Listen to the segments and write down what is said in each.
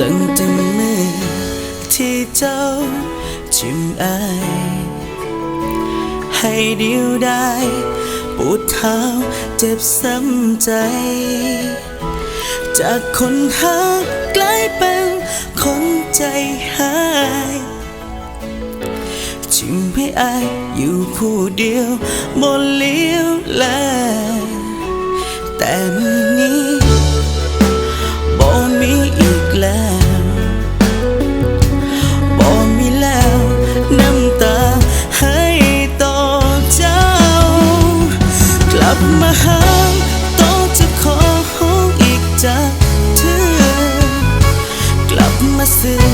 ตั้งแต่เมื่อที่เจ้าชิมอายให้เดียวได้ปวดเท้าเจ็บซ้ำใจ จากคนหักกลายเป็นคนใจหายชิมให้อายอยู่ผู้เดียวบนเลี้ยวแลแต่มื่อนี้ หาต้องจะขอห้องอีกจากเธอกลับมาสื่อ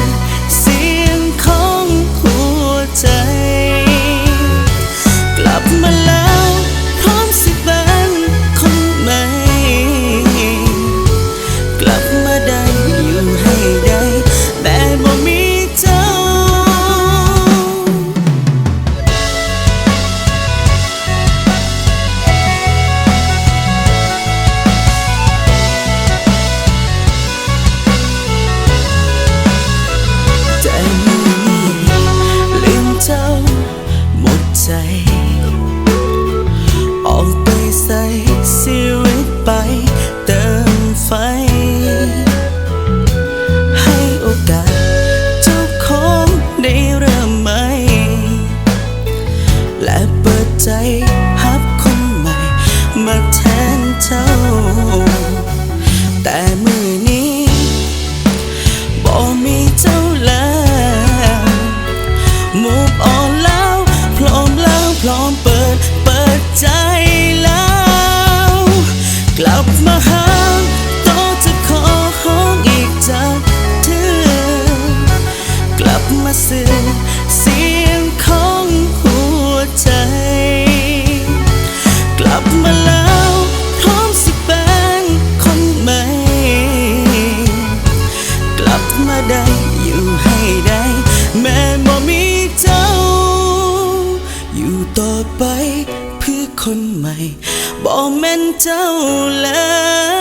ใจฮับคนใหม่มาแทนเจ้า แต่มือนี้บ่มีเจ้าแล้วมูฟออนแล้ว พร้อมแล้วพร้อมเปิดเปิดใจ มาได้อยู่ให้ได้ แม้บ่มีเจ้า อยู่ต่อไปเพื่อคนใหม่บ่แม่นเจ้าแล้ว